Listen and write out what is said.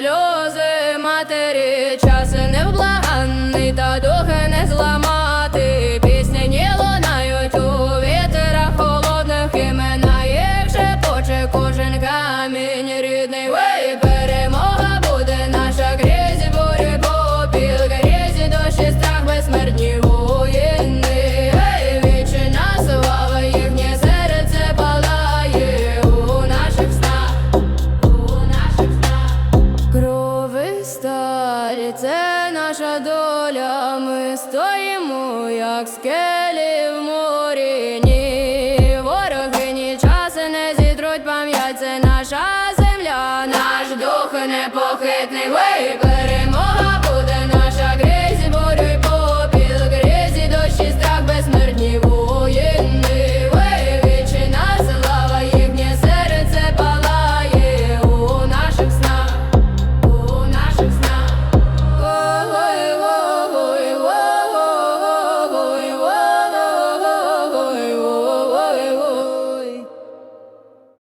сльози матері, час невблаганний та до. Наша доля. Ми стоїмо, як скелі в морі. Ні, вороги ні часи не зітруть пам'ять. Це наша земля, наш дух непохитний. Вий,